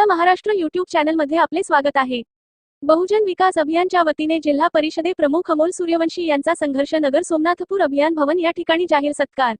आपला महाराष्ट्र युट्यूब चॅनलमध्ये आपले स्वागत आहे. बहुजन विकास अभियानच्या वतीने जिल्हा परिषदे प्रमुख अमोल सूर्यवंशी यांचा संघर्ष नगर सोमनाथपूर अभियान भवन या ठिकाणी जाहीर सत्कार.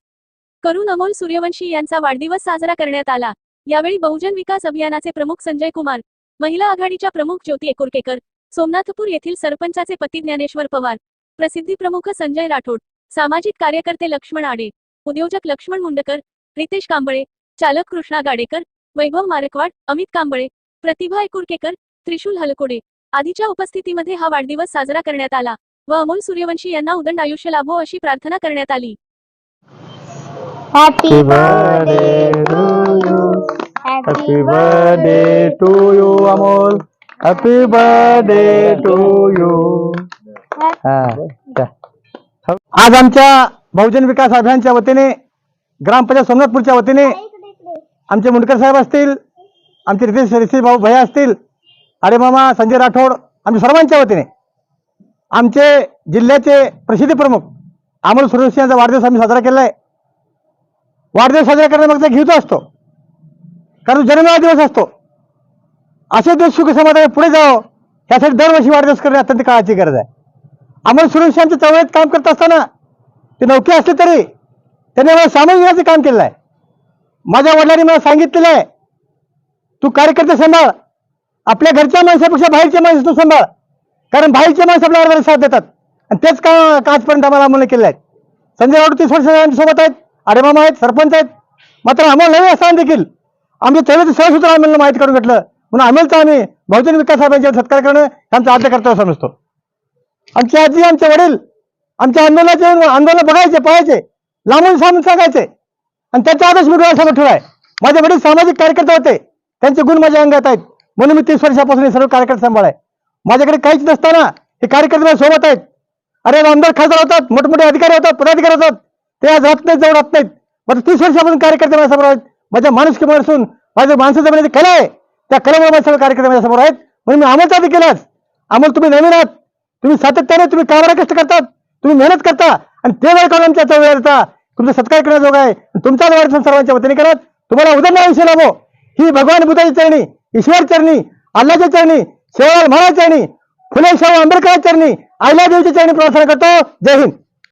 करून अमोल सूर्यवंशी यांचा वाढदिवस साजरा करण्यात आला. यावेळी बहुजन विकास अभियानाचे प्रमुख संजय कुमार महिला आघाडीच्या प्रमुख ज्योती एकुरकेकर सोमनाथपूर येथील सरपंचाचे पती ज्ञानेश्वर पवार प्रसिद्धी प्रमुख संजय राठोड सामाजिक कार्यकर्ते लक्ष्मण आडे उद्योजक लक्ष्मण मुंडकर रितेश कांबळे चालक कृष्णा गाडेकर वैभव मारकवाड अमित कांबळे प्रतिभा एकुरकेकर त्रिशूल हलकोडे आदीच्या उपस्थितीमध्ये हा वाढदिवस साजरा करण्यात आला व अमोल सूर्यवंशी यांना उदंड आयुष्य लाभो अशी प्रार्थना करण्यात आली Happy birthday birthday to you. Happy birthday to you, Amol. Happy birthday to you. हा, चा. आज आमच्या बहुजन विकास अभियानच्या वतीने ग्रामपंचायत सोमनाथपूरच्या वतीने आमचे मुंडकर साहेब असतील आमचे रितेश रितेश भाऊ भैया असतील अरे मामा संजय राठोड आमच्या सर्वांच्या वतीने आमचे जिल्ह्याचे प्रसिद्ध प्रमुख अमोल सूर्यवंशी यांचा वाढदिवस आम्ही साजरा केला आहे वाढदिवस साजरा करण्यामागचा घेतो असतो. कारण जन्मदिवस दिवस असतो. असे दिवस सुख समाधान पुढे जावं यासाठी दरवर्षी वाढदिवस करणे अत्यंत काळाची गरज आहे. अमोल यांच्या चळवळीत काम करत असताना ते नौके असले तरी त्यांनी मला सामाजिक काम केलेलं आहे. माझ्या वडिलांनी मला सांगितलेलं आहे. तू कार्यकर्ते सांभाळ. आपल्या घरच्या माणसापेक्षा बाहेरच्या माणसं तू सांभाळ. कारण बाहेरचे माणसं आपल्या बरोबर साथ देतात. आणि तेच का आजपर्यंत आम्हाला अमोल केले आहेत संजय राऊत तीस वर्ष आमच्यासोबत आहेत. अरे आहेत सरपंच आहेत. मात्र आम्हाला नवीन असताना देखील. आमच्या चळवळीचं सहसूत्र आम्हाला माहिती करून घेतलं. म्हणून आम्हाला आम्ही बहुजन विकास साहेबांच्या सत्कार करणं हे आमचं आद्य कर्तव्य समजतो आमची आजी आमचे वडील आमच्या आंदोलनाचे आंदोलन बघायचे पाहायचे. लांबून सांगून सांगायचे. आणि त्यांचा आदर्श मी डोळ्यासमोर ठेवाय माझे वडील सामाजिक कार्यकर्ते होते. त्यांचे गुण माझ्या अंगात आहेत. म्हणून मी तीस वर्षापासून हे सर्व कार्यकर्ते सांभाळाय माझ्याकडे काहीच नसताना हे कार्यकर्ते माझ्या सोबत आहेत. अरे आमदार खासदार होतात मोठमोठे अधिकारी होतात पदाधिकारी होतात. ते आज राहत नाहीत जवळ राहत नाहीत. माझं तीस वर्षापासून कार्यकर्ते माझ्यासमोर आहेत. माझ्या माणुसकीमुळे असून माझ्या माणसाचं म्हणजे कला आहे. त्या कलेमुळे माझे सर्व कार्यकर्ते माझ्यासमोर आहेत. म्हणून मी आम्हाला आधी केलाच आम्हाला तुम्ही नवीन आहात. तुम्ही सातत्याने तुम्ही कामाला कष्ट करतात. तुम्ही मेहनत करता. आणि ते वेळ काढून आमच्या वेळ येता तुमचा सत्कार करण्याजोग आहे तुमचा वाढदिवस सर्वांच्या वतीने करत तुम्हाला उदंड आयुष्य लाभो. ही भगवान बुद्धाची चरणी ईश्वर चरणी अल्लाच्या चरणी शेवाळ महाराज चरणी फुले शाहू आंबेडकरांच्या चरणी आयला देवीच्या चरणी प्रार्थना करतो. जय हिंद.